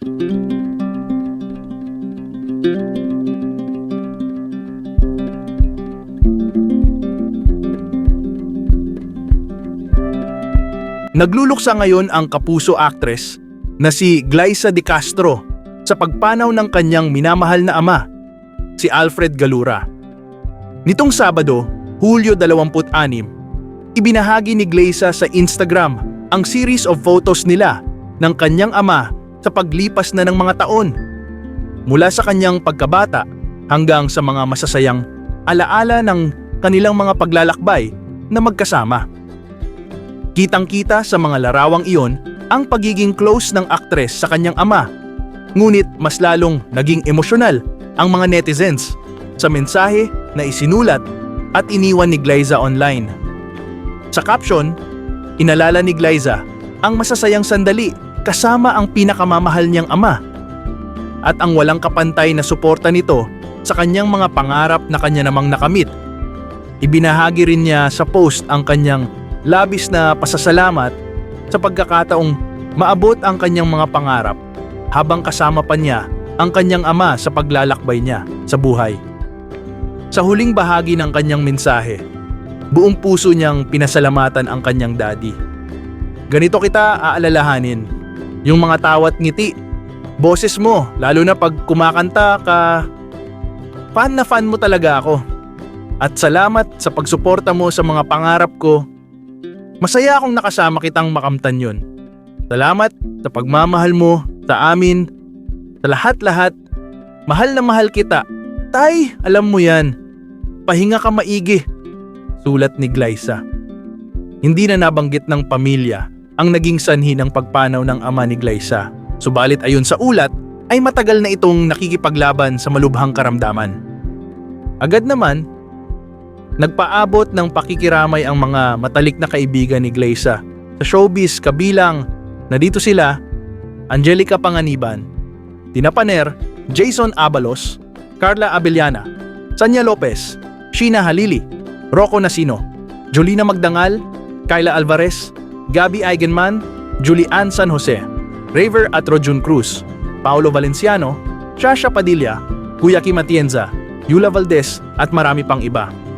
Nagluluksa ngayon ang kapuso actress na si Glyza De Castro sa pagpanaw ng kanyang minamahal na ama, si Alfred Galura. Nitong Sabado, Hulyo 26, ibinahagi ni Glyza sa Instagram ang series of photos nila ng kanyang ama sa paglipas na ng mga taon. Mula sa kanyang pagkabata hanggang sa mga masasayang alaala ng kanilang mga paglalakbay na magkasama. Kitang-kita sa mga larawang iyon ang pagiging close ng aktres sa kanyang ama. Ngunit mas lalong naging emosyonal ang mga netizens sa mensahe na isinulat at iniwan ni Glyza online. Sa caption, inalala ni Glyza ang masasayang sandali kasama ang pinakamamahal niyang ama at ang walang kapantay na suporta nito sa kanyang mga pangarap na kanya namang nakamit. Ibinahagi rin niya sa post ang kanyang labis na pasasalamat sa pagkakataong maabot ang kanyang mga pangarap habang kasama pa niya ang kanyang ama sa paglalakbay niya sa buhay. Sa huling bahagi ng kanyang mensahe, buong puso niyang pinasalamatan ang kanyang daddy. Ganito kita aalalahanin, yung mga tawat ngiti, boses mo, lalo na pag kumakanta ka, fan na fan mo talaga ako. At salamat sa pagsuporta mo sa mga pangarap ko Masaya akong nakasama kitang makamtan yun. Salamat sa pagmamahal mo sa amin, sa lahat-lahat. Mahal na mahal kita. Tay, alam mo yan. Pahinga ka maigi. Sulat ni Glyza. Hindi na nabanggit ng pamilya ang naging sanhi ng pagpanaw ng ama ni Glyza. Subalit ayon sa ulat, ay matagal na itong nakikipaglaban sa malubhang karamdaman. Agad naman, Nagpaabot ng pakikiramay ang mga matalik na kaibigan ni Glyza sa showbiz kabilang na dito sila Angelica Panganiban, Tina Paner, Jason Abalos, Carla Abellana, Sanya Lopez, Sheena Halili, Rocco Nasino, Jolina Magdangal, Kyla Alvarez, Gabi Eigenman, Julian San Jose, Raver at Rojun Cruz, Paolo Valenciano, Shasha Padilla, Kuya Kim Atienza, Yula Valdez at marami pang iba.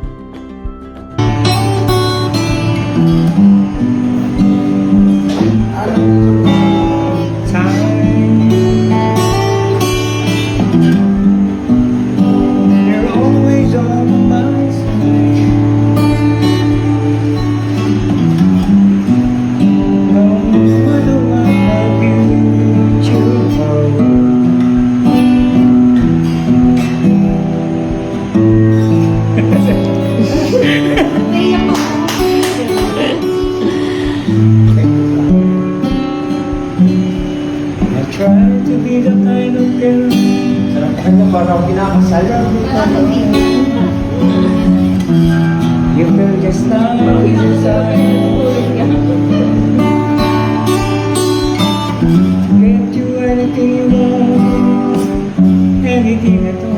Try to be the kind Sarap kanya parang kinakasal You. feel just inside Can't do anything you want Anything at all